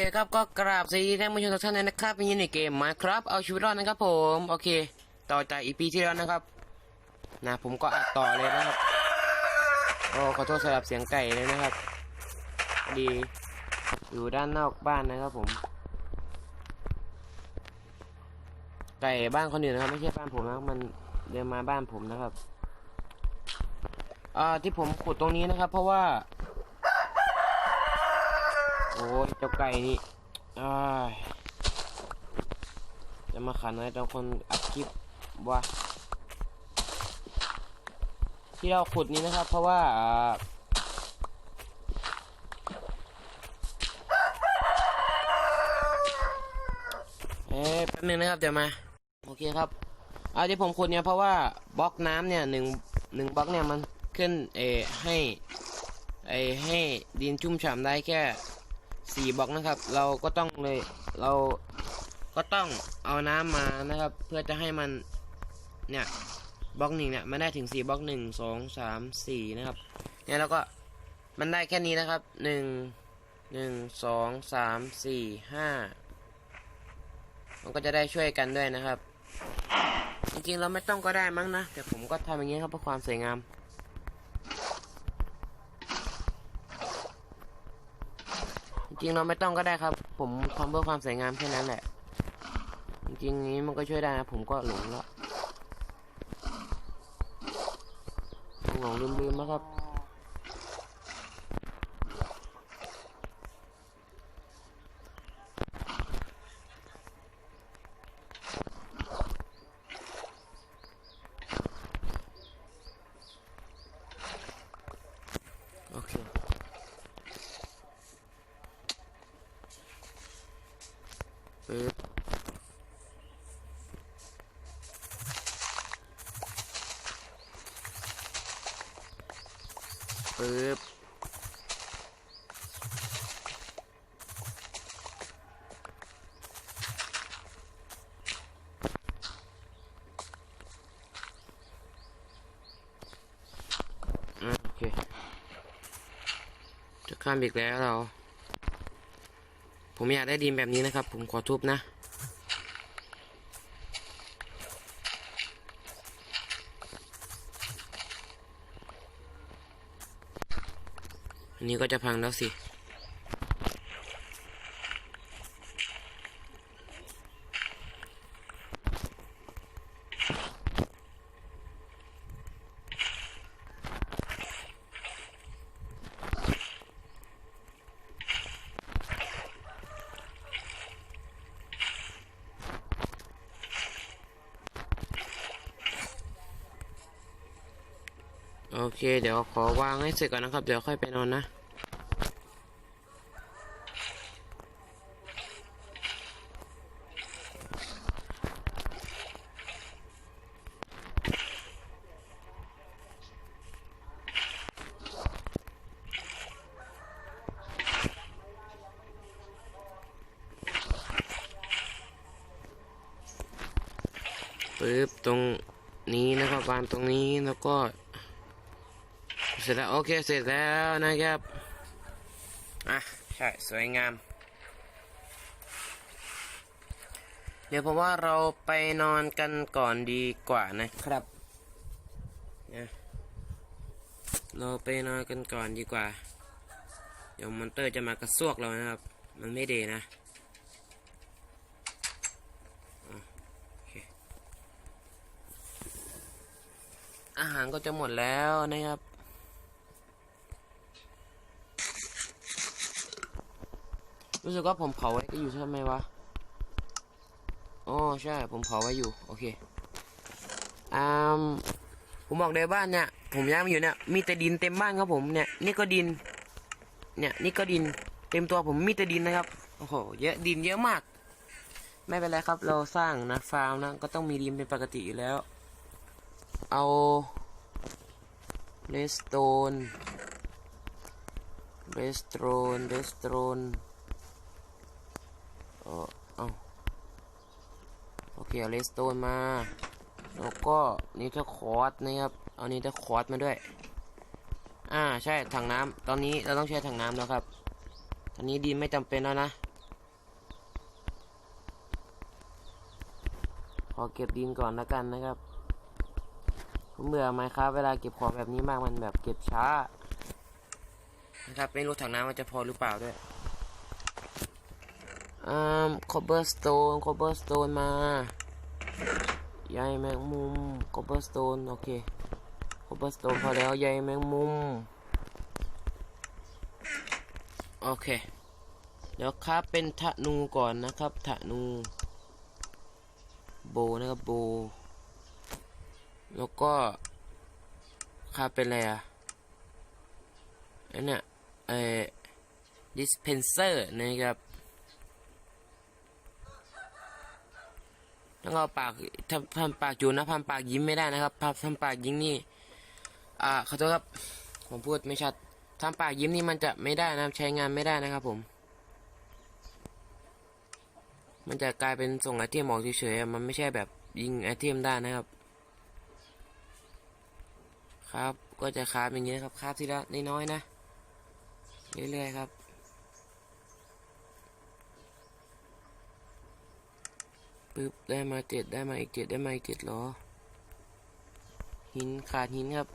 เคครับก็กราบสวัสดีท่านผู้ชมทุกท่านเลยนะครับเป็นยินในเกมมาครับเอาชีวิตรอดนะครับผมโอเค ต่อจากอีพีที่แล้วนะครับ นะผมก็อัดต่อเลยนะครับโอ้ขอโทษสำหรับเสียงไก่เลยนะครับ ดีอยู่ด้านนอกบ้านนะครับผม ไก่บ้านคนอื่นนะครับไม่ใช่บ้านผมนะมันเดินมาบ้านผมนะครับอ่าที่ผมขุดตรงนี้นะครับ เพราะว่า โอ้ยเจ้าไก่นี่อ้ายจะมาขันอะไรตอนคนอัดคลิปวะที่เราขุดนี้นะครับ เพราะว่าเอ๊ะแป๊บนึงนะครับเดี๋ยวมา โอเคครับเอาที่ผมขุดเนี่ยเพราะว่าบล็อกน้ำเนี่ยหนึ่งหนึ่งบล็อกเนี่ยมันขึ้นเออให้ไอให้ดินชุ่มฉ่ำได้แค่ สี่บล็อกนะครับ เราก็ต้องเลยเราก็ต้องเอาน้ำมานะครับ เพื่อจะให้มันเนี่ยบล็อกหนึ่งเนี่ยมันได้ถึงสี่บล็อกหนึ่งสองสามสี่นะครับเนี่ยแล้วก็มันได้แค่นี้นะครับหนึ่งหนึ่งสองสามสี่ห้ามันก็จะได้ช่วยกันด้วยนะครับ จริงๆเราไม่ต้องก็ได้มั้งนะแต่ผมก็ทำอย่างนี้ครับเพื่อความสวยงาม จริงๆเราไม่ต้องก็ได้ครับ ผมทำเพื่อความสวยงามแค่นั้นแหละ จริงๆนี้มันก็ช่วยได้นะผมก็หลงแล้วหลงลืมๆนะครับ โอเค ปึ๊บปึ๊บอะโอเค จะข้ามอีกแล้วเรา ผมอยากได้ดินแบบนี้นะครับ ผมขอทุบนะ อันนี้ก็จะพังแล้วสิ โอเค เดี๋ยวขอวางให้เสร็จก่อนนะครับ เดี๋ยวค่อยไปนอนนะ ปึ๊บ ตรงนี้นะครับวางตรงนี้แล้วก็ เสร็จแล้วโอเคเสร็จแล้วนะครับอะใช่สวยงาม เดี๋ยวผมว่าเราไปนอนกันก่อนดีกว่านะครับนะเราไปนอนกันก่อนดีกว่า เดี๋ยวมอนเตอร์จะมากระซวกเรานะครับ มันไม่ดีนะอะโอเคอาหารก็จะหมดแล้วนะครับ รู้สึกว่าผมเผาไว้ก็อยู่ใช่ไหมวะอ๋อใช่ ผมเผาไว้อยู่ โอเคอ่าผมบอกเลยบ้านเนี่ย ผมย้ายมาอยู่เนี่ย มีแต่ดินเต็มบ้านครับผมเนี่ย นี่ก็ดิน เนี่ย นี่ก็ดิน เต็มตัวผมมีแต่ดินนะครับ โอ้โห เยอะ ดินเยอะมาก ไม่เป็นไรครับ เราสร้างนะ ฟาร์มนะ ก็ต้องมีดินเป็นปกติอยู่แล้ว เอาเลสโตนเลสโตนเลสโตน อเอาโอเคเอาเลสโตนมา แล้วก็นี่ทอร์คอร์สนะครับ เอานิเทอร์คอร์สมาด้วย อ่าใช่ถังน้ำ ตอนนี้เราต้องใช้ถังน้ำแล้วครับ ตอนนี้ดินไม่จำเป็นแล้วนะ ขอเก็บดินก่อนแล้วกันนะครับผมเบื่อไหมครับ เวลาเก็บของแบบนี้มากมันแบบเก็บช้านะครับไม่รู้ถังน้ำมันจะพอหรือเปล่าด้วย อ่าคอเบอร์สโตนคอเบอร์สโตนมาใยแมงมุมคอเบอร์สโตนโอเคคอเบอร์สโตนพอแล้วใยแมงมุม โอเค เดี๋ยวครับเป็นธนูก่อนนะครับธนู โบนะครับโบ แล้วก็ค่าเป็นอะไรอะอันเนี้ยเอ่อ dispenser นะครับ แล้วก็ปากทำทำปากจูนนะทำปากยิ้มไม่ได้นะครับทำทำปากยิ้มนี่ อ่าขอโทษครับ ผมพูดไม่ชัดทำปากยิ้มนี่มันจะไม่ได้นะใช้งานไม่ได้นะครับ ผม มันจะกลายเป็นส่งไอเทมออกเฉยๆมันไม่ใช่แบบยิงไอเทมได้นะครับ ครับก็จะคาบอย่างเงี้ยครับคาบทีละน้อยๆนะเรื่อยๆครับ ปึ๊บได้มาเจ็ดได้มาอีกเจ็ดได้มาอีกเจ็ดหรอหินขาดหินครับ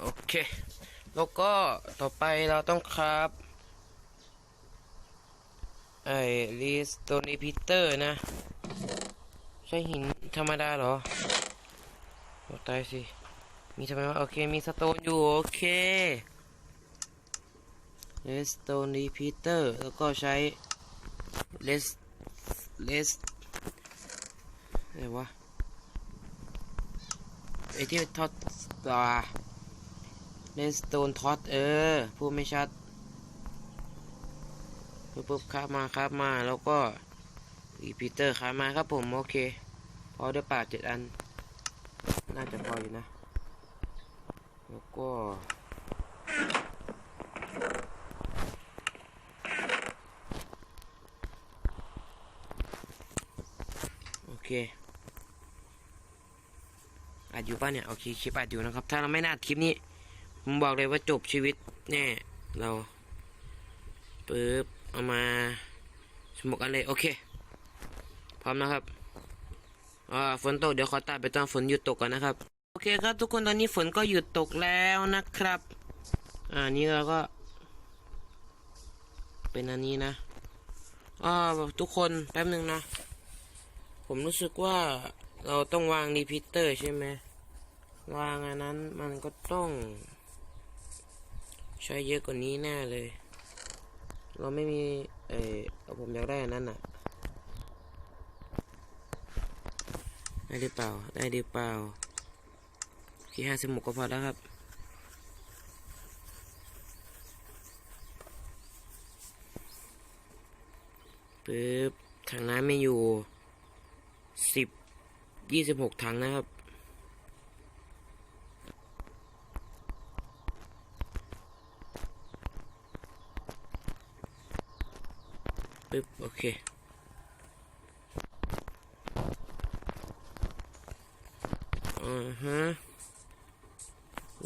โอเค แล้วก็ต่อไปเราต้องครับไอ้ลีสโตนีพีเตอร์นะ ใช่หินธรรมดาเหรอตายสิ มีทำไมวะโอเค มีสโตนอยู่ โอเค เลสโตนรีพีเตอร์แล้วก็ใช้เลสเลสอะไรวะไอที่ทอดตาเลสโตนทอดเออพูดไม่ชัดปุ๊บปุ๊บครับมาครับมาแล้วก็รีพีเตอร์ครับมาครับผมโอเค พอได้ป่าเจ็ดอัน น่าจะพออยู่นะ แล้วก็ โอเคอัดอยู่ป่ะเนี่ยโอเคคลิปอัดอยู่นะครับ ถ้าเราไม่น่าอัดคลิปนี้ผมบอกเลยว่าจบชีวิตแน่เราปึ๊บเอามาสมกอันเลยโอเค พร้อมนะครับอ่าฝนตกเดี๋ยวขอตัดไปตอนฝนหยุดตกก่อนนะครับ โอเคครับทุกคนตอนนี้ฝนก็หยุดตกแล้วนะครับ อ่านี่เราก็ เป็นอันนี้นะอ่าทุกคนแป๊บหนึ่งนะ ผมรู้สึกว่าเราต้องวางรีพิเตอร์ใช่ไหมวางอันนั้นมันก็ต้อง ใช้เยอะกว่านี้แน่เลย เราไม่มี เออผมอยากได้อันนั้นอะได้หรือเปล่า ได้หรือเปล่าที่ห้าสิบหกก็พอแล้วครับปึ๊บถังน้ำไม่อยู่ สิบยี่สิบหกถังนะครับ ปึ๊บ โอเคอือฮะ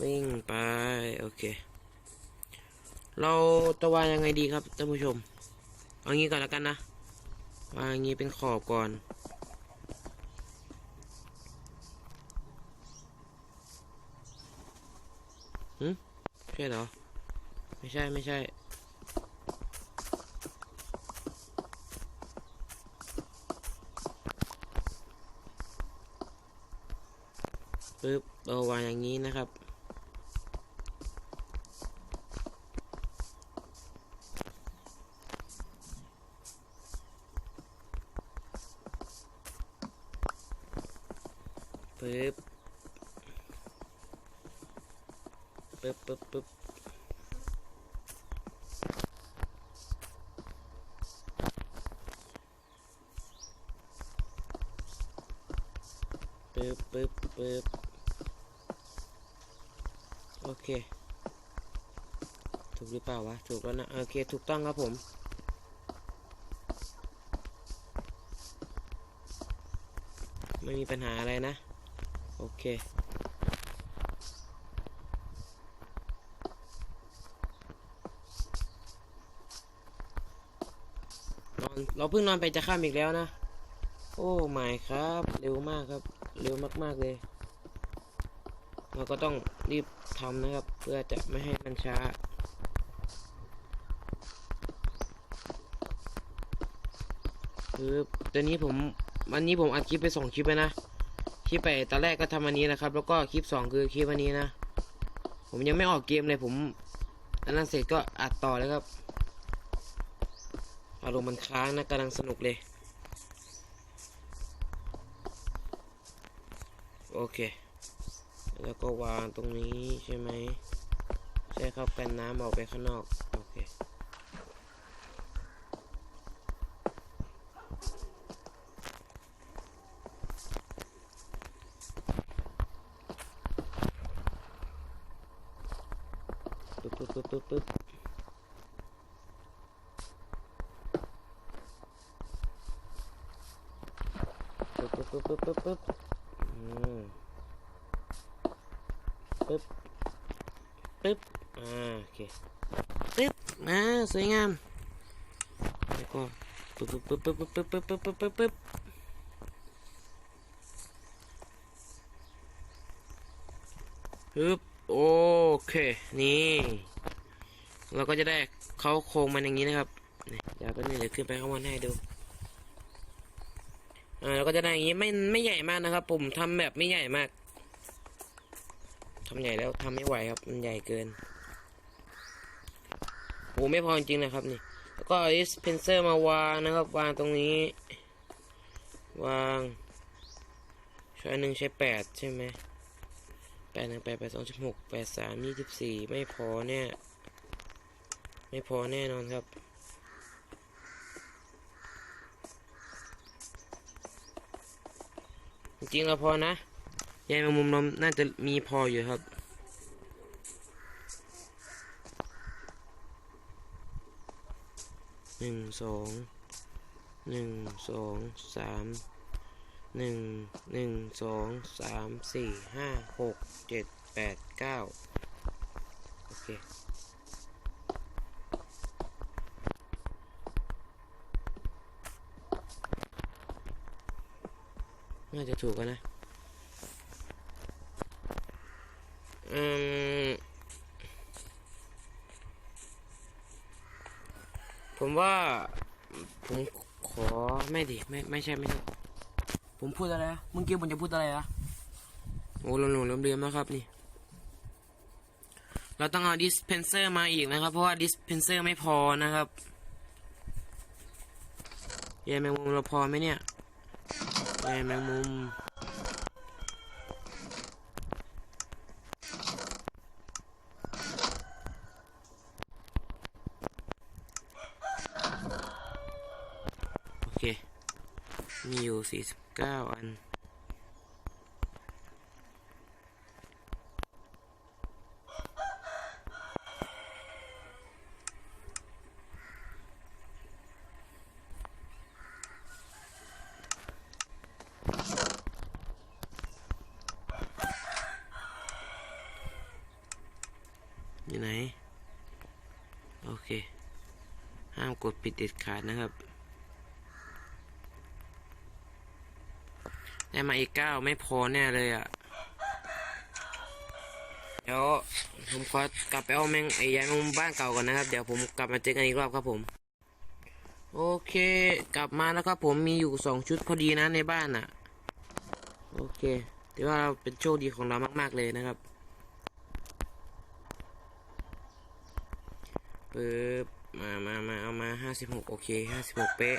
วิ่งไป โอเค เราจะวางยังไงดีครับท่านผู้ชม เอางี้ก่อนแล้วกันนะวางงี้เป็นขอบก่อน ใช่เหรอ ไม่ใช่ไม่ใช่ปึ๊บเราวางอย่างนี้นะครับ ปึ๊บ ปึ๊บปึ๊บปึ๊บ ปึ๊บปึ๊บปึ๊บโอเค ถูกหรือเปล่าวะ ถูกแล้วนะ โอเค ถูกต้องครับผม ไม่มีปัญหาอะไรนะ โอเคนอนเราเพิ่งนอนไปจะข้ามอีกแล้วนะ โอ้ไม่ครับ เร็วมากครับ เร็วมากๆเลย เราก็ต้องรีบทำนะครับ เพื่อจะไม่ให้มันช้า คือตอนนี้ผมวันนี้ผมอัดคลิปไปสองคลิปไปนะ คลิปไปตอนแรกก็ทำอันนี้นะครับ แล้วก็คลิปสองคือคลิปวันนี้นะ ผมยังไม่ออกเกมเลยผมอันนั้นเสร็จก็อัดต่อเลยครับอารมณ์มันค้างนะกำลังสนุกเลย โอ เค แล้วก็วางตรงนี้ใช่ไหมใช่ครับกันน้ำออกไปข้างนอก สวยงามแล้วก็ปึ๊บปึ๊บปึ๊บปึ๊บปึ๊บปึ๊บปึ๊บปึ๊บปึ๊บปึ๊บโอเค นี่ เราก็จะได้เขาโครงมันอย่างนี้นะครับเดี๋ยวแป๊บนึงเดี๋ยขึ้นไปข้างบนให้ดูอ่าเราก็จะได้อย่างนี้ไม่ไม่ใหญ่มากนะครับผมทำแบบไม่ใหญ่มากทำใหญ่แล้วทำไม่ไหวครับมันใหญ่เกิน โอ้ไม่พอจริงๆนะครับนี่ แล้วก็เอาดิสเพนเซอร์มาวางนะครับ วางตรงนี้ วางใช้อันหนึ่งใช้แปดใช่ไหมแปดหนึ่งแปดแปดสองสิบหกแปดสามยี่สิบสี่ไม่พอเนี่ย ไม่พอแน่นอนครับจริงๆเราพอนะยายแมงมุมเราน่าจะมีพออยู่ครับ หนึ่งสองหนึ่งสองสามหนึ่งหนึ่งสองสามสี่ห้าหกเจ็ดแปดเก้าโอเคน่าจะถูกกันนะ อืม ผม ว่า ผมขอไม่ดิไม่ไม่ใช่ไม่ใช่ผมพูดอะไรนะเมื่อกี้ผมจะพูดอะไรนะโอ้หลงหลงลืมลืมนะครับนี่ เราต้องเอาดิสเพนเซอร์มาอีกนะครับ เพราะว่าดิสเพนเซอร์ไม่พอนะครับยายแมงมุมเราพอไหมเนี่ยยายแมงมุม โอเค มีอยู่สี่สิบเก้า อันอยู่ไหน โอเค ห้ามกดปิดเด็ดขาดนะครับ ได้ มาอีกเก้าไม่พอแน่เลยอะ่ะ เดี๋ยวผมขอกลับไปเอาแมงไอ้ยายแมงบ้านเก่าก่อนนะครับ เดี๋ยวผมกลับมาเจอกันอีกรอบครับผม โอเค กลับมาแล้วครับผมมีอยู่สองชุดพอดีนะในบ้านอะ โอเคถือว่าเราเป็นโชคดีของเรามาก ๆ เลยนะครับปึ๊บมามามาเอามาห้าสิบหกโอเคห้าสิบหกเป๊ะ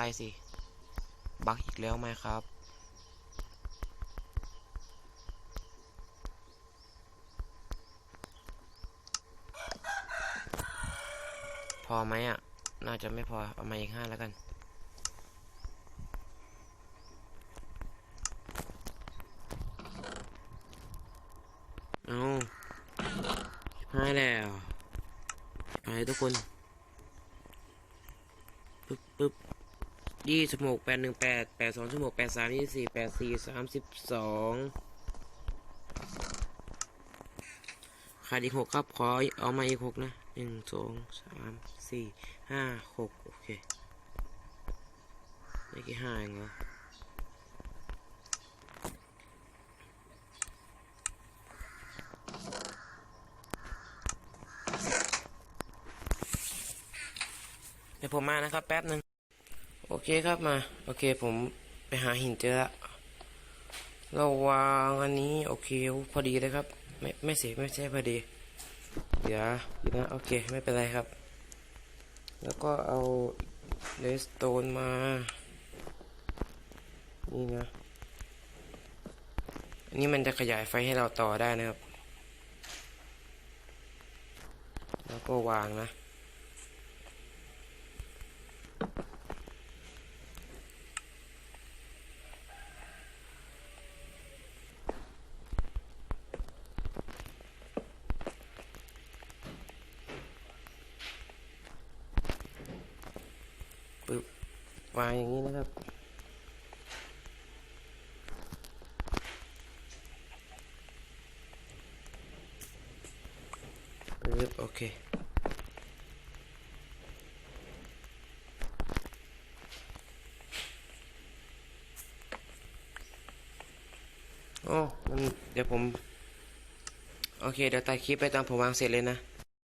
ายสิ บักอีกแล้วไหมครับ พอไหมอะ น่าจะไม่พอ เอามาอีกห้าแล้วกันเอาหายแล้วไปทุกคน ปึ๊บปึ๊บ ยี่สิบหกแปดหนึ่งแปดแปดสองสิบหกแปดสามยี่สี่แปดสี่สามสิบสองขาดอีกหกครับ ขอเอามาอีกหกนะหนึ่งสองสามสี่ห้าหกโอเคได้กี่ห้าเองเหรอเดี๋ยวผมมานะครับ แป๊บหนึ่ง เคครับมา โอเคผมไปหาหินเจอละเราวางอันนี้โอเคพอดีเลยครับ ไม่ไม่เสียไม่ใช่พอดีเดี๋ยวเดี๋ยวนะโอเคไม่เป็นไรครับ แล้วก็เอาเลสโตนมา นี่นะอันนี้มันจะขยายไฟให้เราต่อได้นะครับ แล้วก็วางนะ ปึ๊บวางอย่างนี้นะครับปึ๊บโอเคโอ้มันเดี๋ยวผม โอเค เดี๋ยวตัดคลิปไปตอนผมวางเสร็จเลยนะ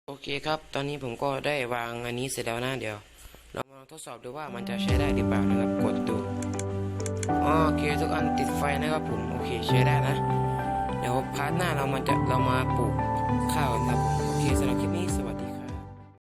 โอเคครับ ตอนนี้ผมก็ได้วางอันนี้เสร็จแล้วนะ เดี๋ยว ดสอบดูว่ามันจะใช้ได้หรือเปล่านะครับกดดูอ๋อโอเคทุกอันติดไฟนะครับผมโอเคใช้ได้นะ เดี๋ยวพาร์ทหน้าเรามันจะเรามาปลูกข้าวนะครับผมโอเคสำหรับคลิปนี้